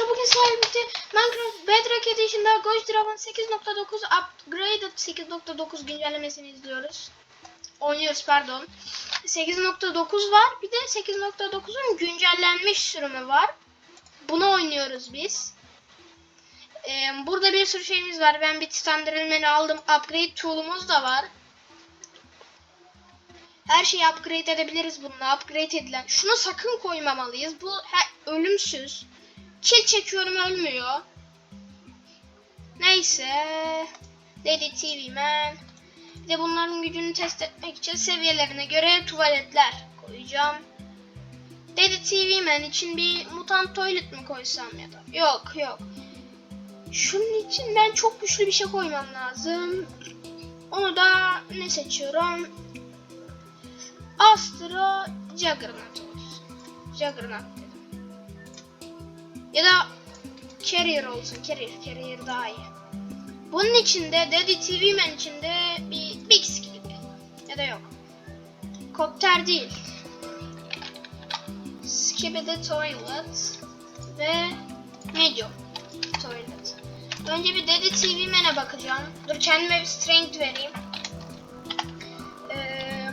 arkadaşlar bugün birlikte Minecraft Bedrock Edition'da Ghost Dragon 8.9 Upgraded 8.9 güncellemesini izliyoruz. Oynuyoruz pardon. 8.9 var bir de 8.9'un güncellenmiş sürümü var. Bunu oynuyoruz biz. Ee, burada bir sürü şeyimiz var. Ben bir Titan Drillman'i aldım. Upgrade tool'umuz da var. Her şeyi upgrade edebiliriz bununla. Upgrade edilen. Şunu sakın koymamalıyız. Bu he- ölümsüz. Kill çekiyorum ölmüyor. Neyse. Dedi TV Man. Bir de bunların gücünü test etmek için seviyelerine göre tuvaletler koyacağım. Dedi TV Man için bir mutant toilet mi koysam ya da? Yok yok. Şunun için ben çok güçlü bir şey koymam lazım. Onu da ne seçiyorum? Astro Juggernaut. Juggernaut. Ya da Carrier olsun. Carrier. Carrier daha iyi. Bunun içinde Daddy TV Man içinde bir Bix gibi. Ya da yok. Kopter değil. Skibidi Toilet ve Medium Toilet. Önce bir Daddy TV Man'e bakacağım. Dur kendime bir strength vereyim. Eee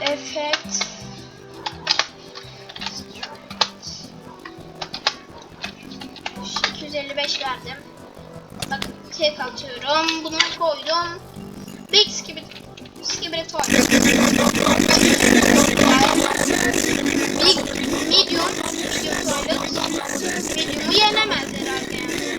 Effect. 255 verdim. Bak tek atıyorum. Bunu koydum. Big gibi gibi toy. Big medium medium toilet. Medium'u yenemez herhalde yani.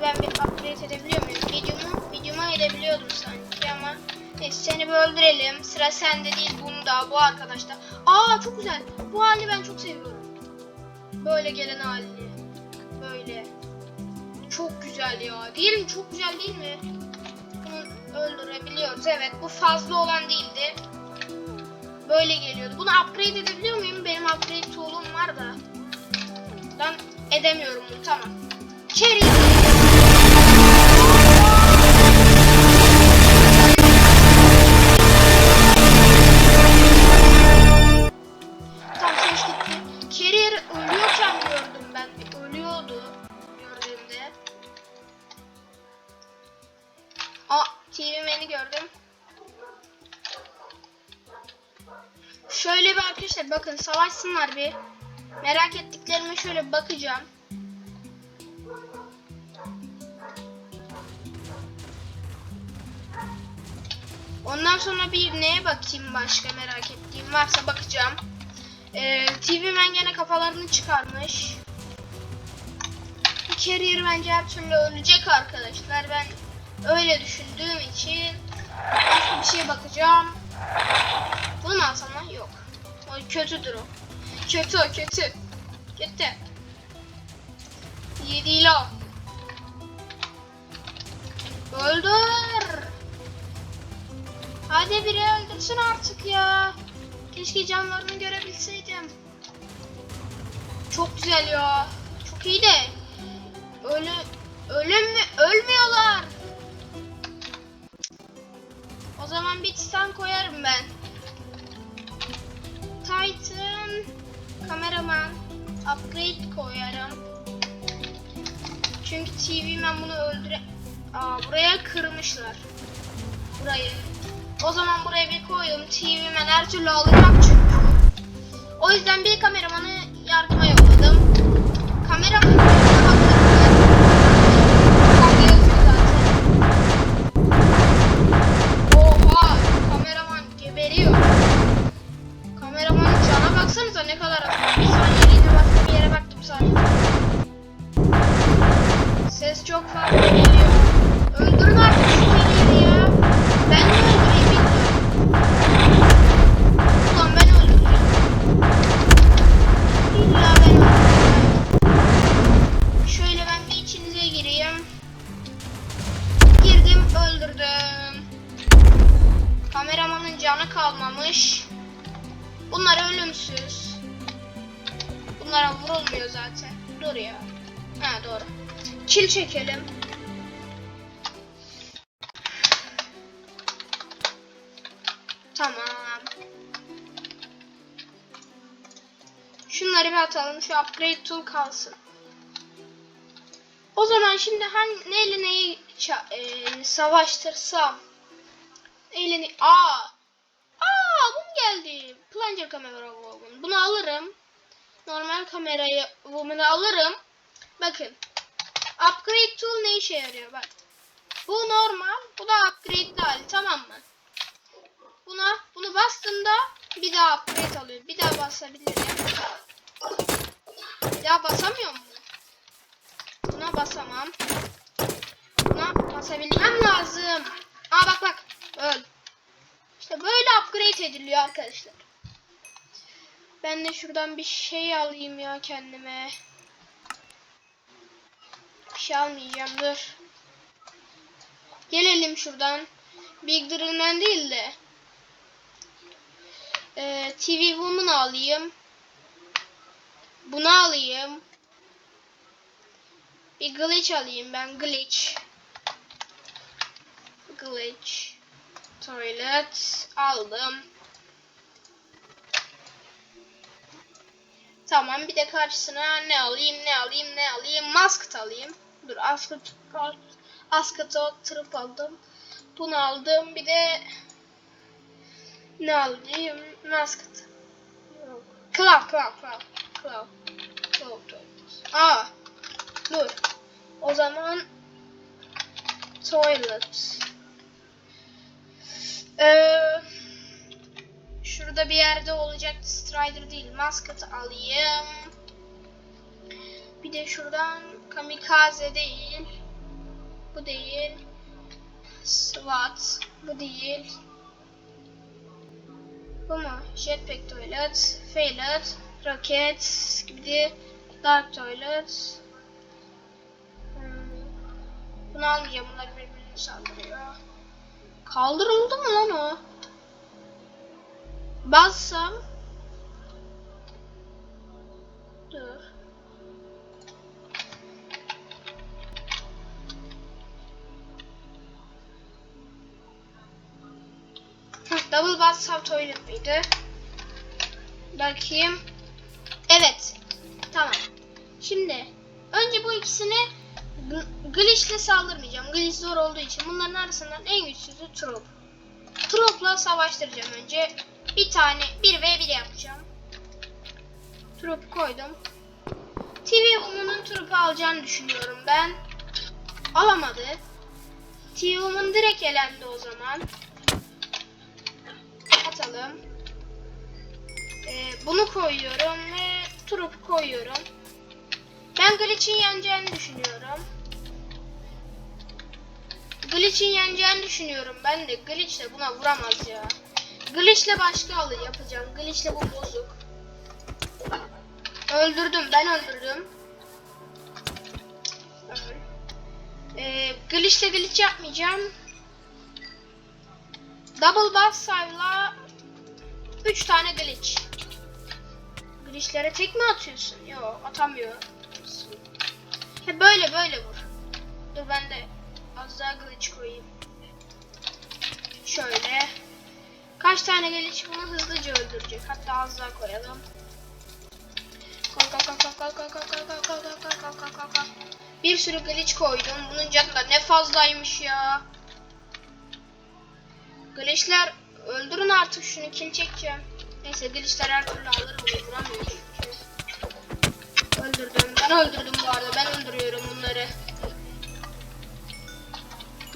Ben bir upgrade edebiliyor muyum? Medium'u medium'a edebiliyordum sanki ama Neyse seni bir öldürelim. Sıra sende değil bunda bu arkadaşta. Aa çok güzel. Bu hali ben çok seviyorum. Böyle gelen halini. Böyle. Çok güzel ya. Mi? Çok güzel değil mi? Bunu öldürebiliyoruz. Evet bu fazla olan değildi. Böyle geliyordu. Bunu upgrade edebiliyor muyum? Benim upgrade tool'um var da. Ben edemiyorum bunu. Tamam. Cherry. Tam ses gitti. Ölüyorken gördüm ben. Ölüyordu TV Man'i gördüm. Şöyle bir arkadaşlar bakın savaşsınlar bir. Merak ettiklerime şöyle bakacağım. Ondan sonra bir neye bakayım başka merak ettiğim varsa bakacağım. Ee, TV Man gene kafalarını çıkarmış. Carrier bence her türlü ölecek arkadaşlar. Ben öyle düşündüğüm için başka bir şeye bakacağım. Bunu mu? Yok. O kötüdür o. Kötü o kötü. Kötü. İyi değil o. Öldür. Hadi biri öldürsün artık ya. Keşke canlarını görebilseydim. Çok güzel ya. Çok iyi de. Ölü ölüm mü? Ölmüyorlar. Zaman bir titan koyarım ben. Titan kameraman upgrade koyarım. Çünkü TV ben bunu öldüre... Aa buraya kırmışlar. Burayı. O zaman buraya bir koydum. TV ben her türlü alacak çünkü. O yüzden bir kameramanı yardıma yolladım. Kameraman Çekelim. Tamam. Şunları bir atalım. Şu upgrade tool kalsın. O zaman şimdi hangi neyle neyi e, savaştırsam neyle ne aa aa bu geldi plunger kamera woman bunu alırım normal kamerayı woman'ı alırım bakın upgrade tool ne işe yarıyor bak bu normal bu da upgrade hali tamam mı buna bunu bastığımda bir daha upgrade alıyor bir daha basabilirim bir daha basamıyor mu Buna basamam. Buna basabilmem lazım. Aa bak bak. Öl. İşte böyle upgrade ediliyor arkadaşlar. Ben de şuradan bir şey alayım ya kendime. Bir şey almayacağım dur. Gelelim şuradan. Big Drill'den değil de. Ee, TV Woman alayım. Bunu alayım. Bir glitch alayım ben glitch. Glitch. Toilet aldım. Tamam bir de karşısına ne alayım ne alayım ne alayım masket alayım. Dur asket asket'ı tırıp aldım. Bunu aldım bir de ne. Yok. Claw claw claw claw. Claw claw. Aa Dur. O zaman toilet. Ee, şurada bir yerde olacaktı. Strider değil. Masket alayım. Bir de şuradan kamikaze değil. Bu değil. SWAT. Bu değil. Bu mu? Jetpack toilet. Failed. Rocket. Gibi. Dark toilet. Hmm. Bunu almayacağım. Bunlar birbirini saldırıyor. Kaldırıldı mı lan o? Bassam. Dur. Double bassam toilet miydi? Bakayım. Evet. Tamam. Şimdi önce bu ikisini Glitch'le saldırmayacağım. Glitch zor olduğu için bunların arasından en güçsüzü Trop. Trop'la savaştıracağım önce. Bir tane 1 ve 1 yapacağım. Trop koydum. TV Woman'ın Trop'u alacağını düşünüyorum ben. Alamadı. TV Woman direkt elendi o zaman. Atalım. Ee, bunu koyuyorum ve Trop'u koyuyorum. Ben Glitch'in yeneceğini düşünüyorum. Glitch'in yeneceğini düşünüyorum. Ben de Glitch de buna vuramaz ya. Glitch'le başka alı yapacağım. Glitch'le bu bozuk. Öldürdüm. Ben öldürdüm. Öl. Ee, Glitch'le glitch yapmayacağım. Double Bass 3 tane glitch. Glitch'lere tek mi atıyorsun? Yok atamıyor. He böyle böyle vur. Dur ben de az daha glitch koyayım. Şöyle. Kaç tane glitch bunu hızlıca öldürecek. Hatta az daha koyalım. Kalk kalk kalk kalk kalk kalk kalk kalk kalk kalk kalk kalk kalk kalk. Bir sürü glitch koydum. Bunun canı da ne fazlaymış ya. Glitchler öldürün artık şunu kill çekeceğim. Neyse glitchler her türlü alır bunu vuramıyor çünkü. Öldürdüm. Ben öldürdüm bu arada. Ben öldürüyorum bunları.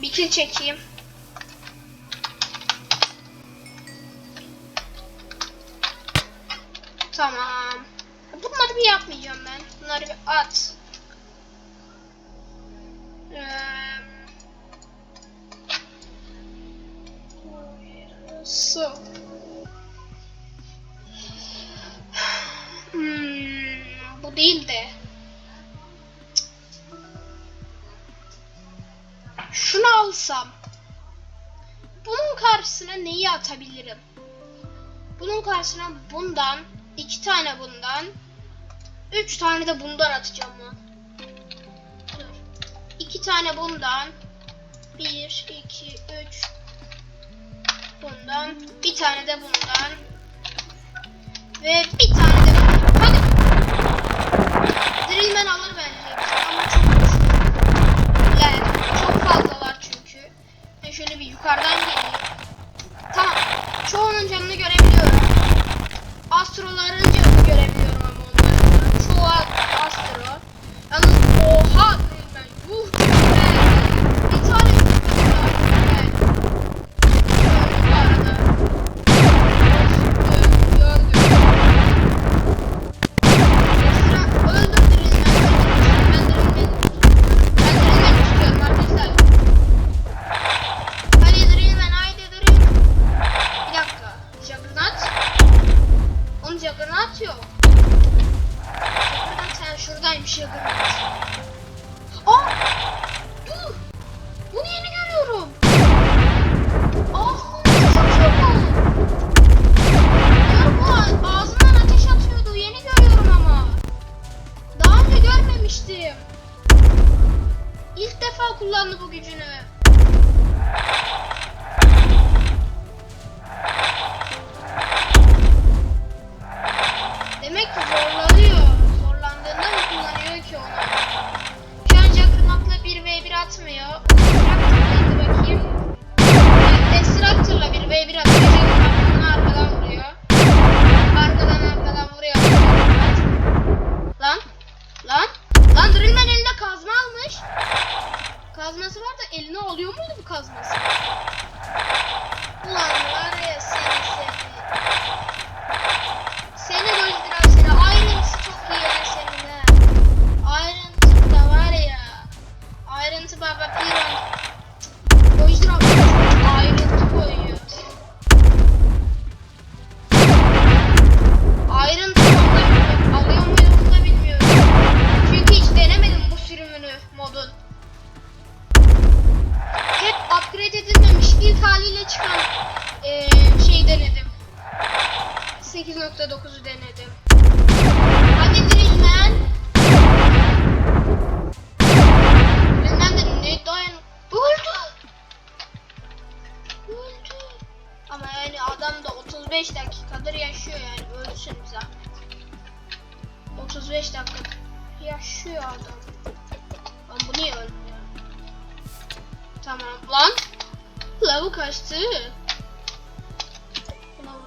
Bir kill çekeyim. Tamam. Bunları bir yapmayacağım ben. Bunları bir at. Eee, So. Hmm, bu değil de. Şunu alsam. Bunun karşısına neyi atabilirim? Bunun karşısına bundan, iki tane bundan, üç tane de bundan atacağım lan. Dur. İki tane bundan, bir, iki, üç, bundan, bir tane de bundan ve bir tane de bundan. Hadi. Drillman alır bence ama çok güçlü. Yani çok fazlalar çünkü. Yani şöyle bir yukarıdan geliyor. Tamam. Çoğunun canını görebiliyorum. Astroların canını görebiliyorum. time, sugar.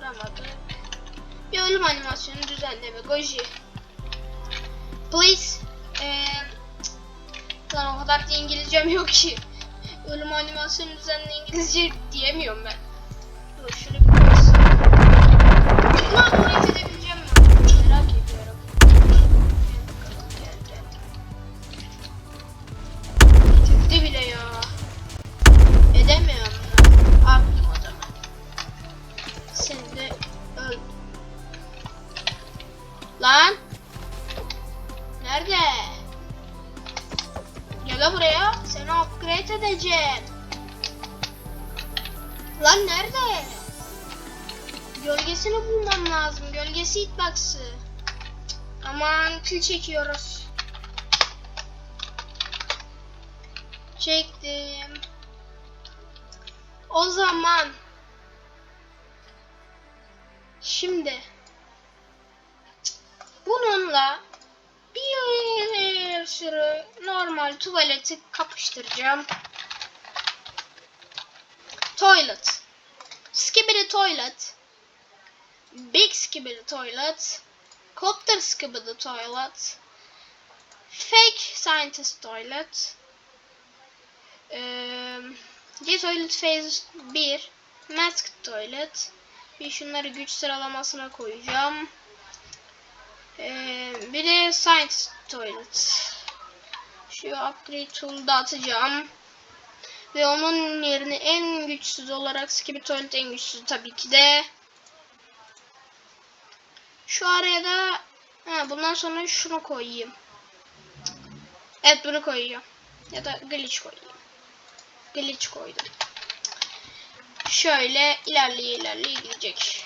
uğramadı. Bir ölüm animasyonu düzenleme Goji. Please. Ee, o kadar da İngilizcem yok ki. Ölüm animasyonu düzenle İngilizce diyemiyorum ben. Dur şunu please. Lan Gel buraya. Seni upgrade edeceğim. Lan nerede? Gölgesini bulmam lazım. Gölgesi hitbox'ı. Aman kül çekiyoruz. Çektim. O zaman şimdi bununla bir aşırı normal tuvaleti kapıştıracağım. Toilet. Skibidi toilet. Big skibidi toilet. Copter skibidi toilet. Fake scientist toilet. Ee, G-Toilet Phase 1. Mask Toilet. Bir şunları güç sıralamasına koyacağım. Ee, bir de Science Toilet. Şu upgrade tool'u da atacağım. Ve onun yerine en güçsüz olarak Skippy Toilet en güçsüz tabii ki de. Şu araya da ha, bundan sonra şunu koyayım. Evet bunu koyuyorum. Ya da glitch koyayım. Glitch koydum. Şöyle ilerleye ilerleye gidecek.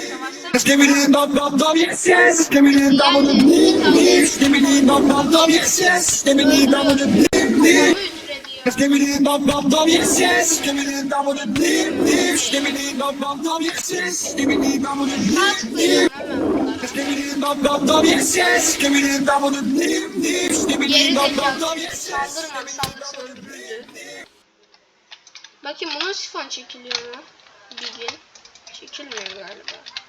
yes yes. Give me the dum dum dum Onu yes. me the dum dum dum yes yes. Dum yes. Give me the dum dum dum yes yes. Hemen bunlara. Give me the dum dum dum yes yes. Yes. Dum yes yes. saldırma saldırsa öldürürdü. Bakayım bunun sifon çekiliyor mu? Bigin. Çekilmiyor galiba.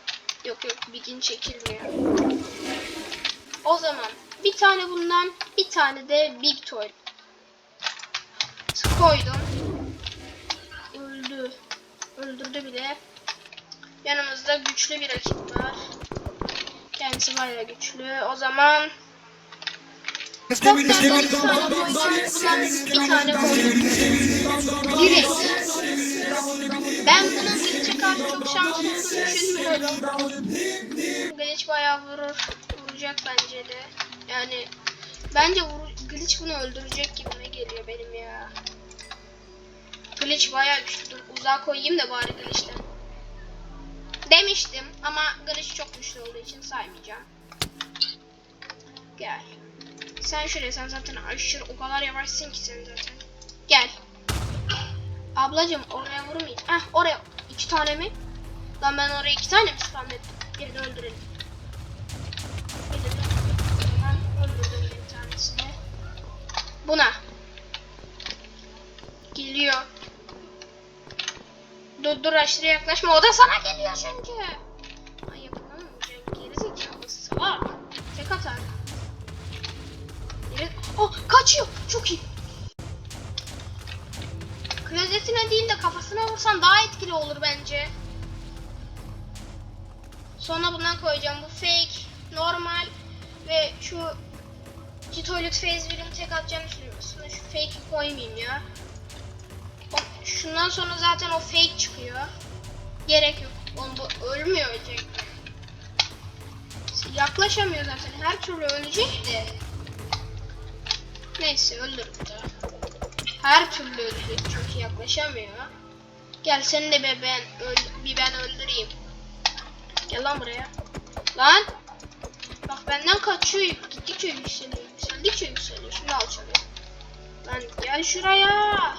Yok yok Bigin çekilmiyor. O zaman bir tane bundan bir tane de Big Toy koydum. Öldü. Öldürdü bile. Yanımızda güçlü bir rakip var. Kendisi bayağı güçlü. O zaman bir tane koydum. Direkt. Ben bunun karşı çok şanslı düşünmüyorum. Glitch bayağı vurur. Vuracak bence de. Yani bence vur, Glitch bunu öldürecek gibime geliyor benim ya. Glitch bayağı güçlüdür. Uzağa koyayım da bari Glitch'ten. Demiştim ama Glitch çok güçlü olduğu için saymayacağım. Gel. Sen şuraya sen zaten aşırı o kadar yavaşsın ki sen zaten. Gel. Ablacım oraya vurmayacağım. Heh oraya iki tane mi? Lan ben oraya iki tane mi spam ettim? Birini öldürelim. Tanesini. Buna. Geliyor. Dur dur aşırı yaklaşma. O da sana geliyor çünkü. Ay yapamam. Gerizekalı salak. Tek atar. Geri... Oh kaçıyor. Çok iyi. Klozetine değil de kafasına vursan daha etkili olur bence. Sonra bundan koyacağım. Bu fake, normal ve şu G-Toilet Phase birini tek atacağını düşünüyorum. Aslında şu fake koymayayım ya. O- Şundan sonra zaten o fake çıkıyor. Gerek yok. Bu ölmüyor ölecek. Yaklaşamıyor zaten. Her türlü ölecek de. Neyse öldürdü. Her türlü ölecek çünkü yaklaşamıyor. Gel seni de be ben bir ben öldüreyim. Gel lan buraya. Lan. Bak benden kaçıyor. Gittikçe yükseliyor. Yükseldikçe yükseliyor. Şimdi alçalıyor. Lan gel şuraya.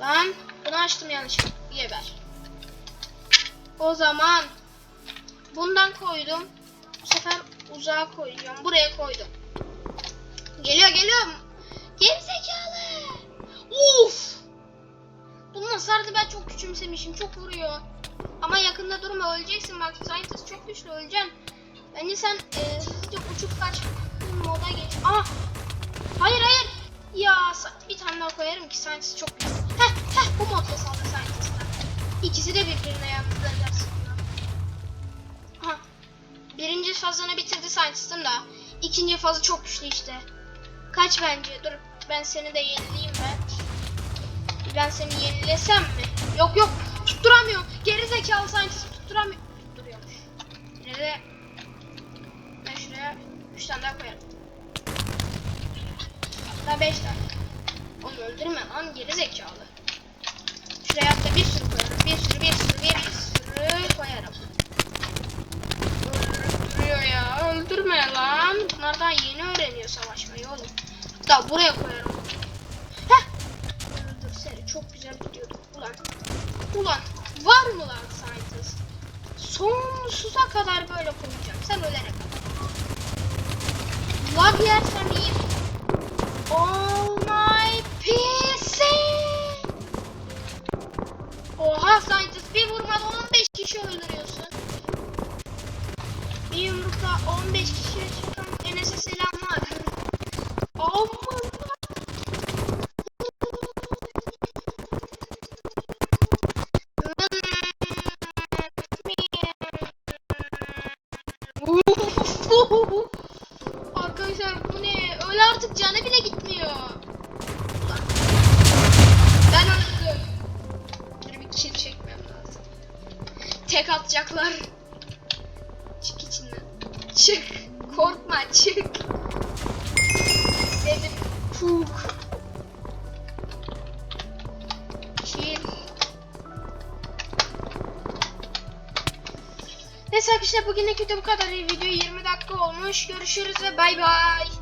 Lan bunu açtım yanlışlıkla. Geber. O zaman bundan koydum. Bu sefer uzağa koyacağım. Buraya koydum. Geliyor geliyor. Gerizekalı. Uf. Bunun hasarını ben çok küçümsemişim. Çok vuruyor. Ama yakında durma öleceksin bak. Scientist çok güçlü öleceksin. Bence sen e, hızlıca uçup kaç moda geç. Aa. Hayır hayır. Ya bir tane daha koyarım ki Scientist çok güçlü. Heh heh bu modda saldı Scientist'ten. İkisi de birbirine yalnız edersin. Aha. Birinci fazını bitirdi Scientist'ın da. İkinci fazı çok güçlü işte. Kaç bence? Dur ben seni de yenileyim ben. Ben seni yenilesem mi? Yok yok tutturamıyorum. Geri zekalı scientist tutturamıyor. Tutturuyormuş. Yine de ben şuraya 3 tane daha koyarım. Hatta 5 tane. Onu öldürme lan geri zekalı. Şuraya hatta bir sürü koyarım. Bir sürü bir sürü bir sürü koyarım. Öldürüyor ya. Öldürme lan. Bunlar savaşmayı oğlum. Hatta buraya koyarım. Heh. Öldür seni. Çok güzel gidiyorduk. Ulan. Ulan. Var mı lan scientist? Sonsuza kadar böyle koyacağım. Sen ölene kadar. Lag yersem iyi. Oh my PC. Oha scientist bir vurmada 15 kişi öldürüyorsun. Bir yumrukla 15 kişiye Video bu kadar. Video 20 dakika olmuş. Görüşürüz ve bay bay.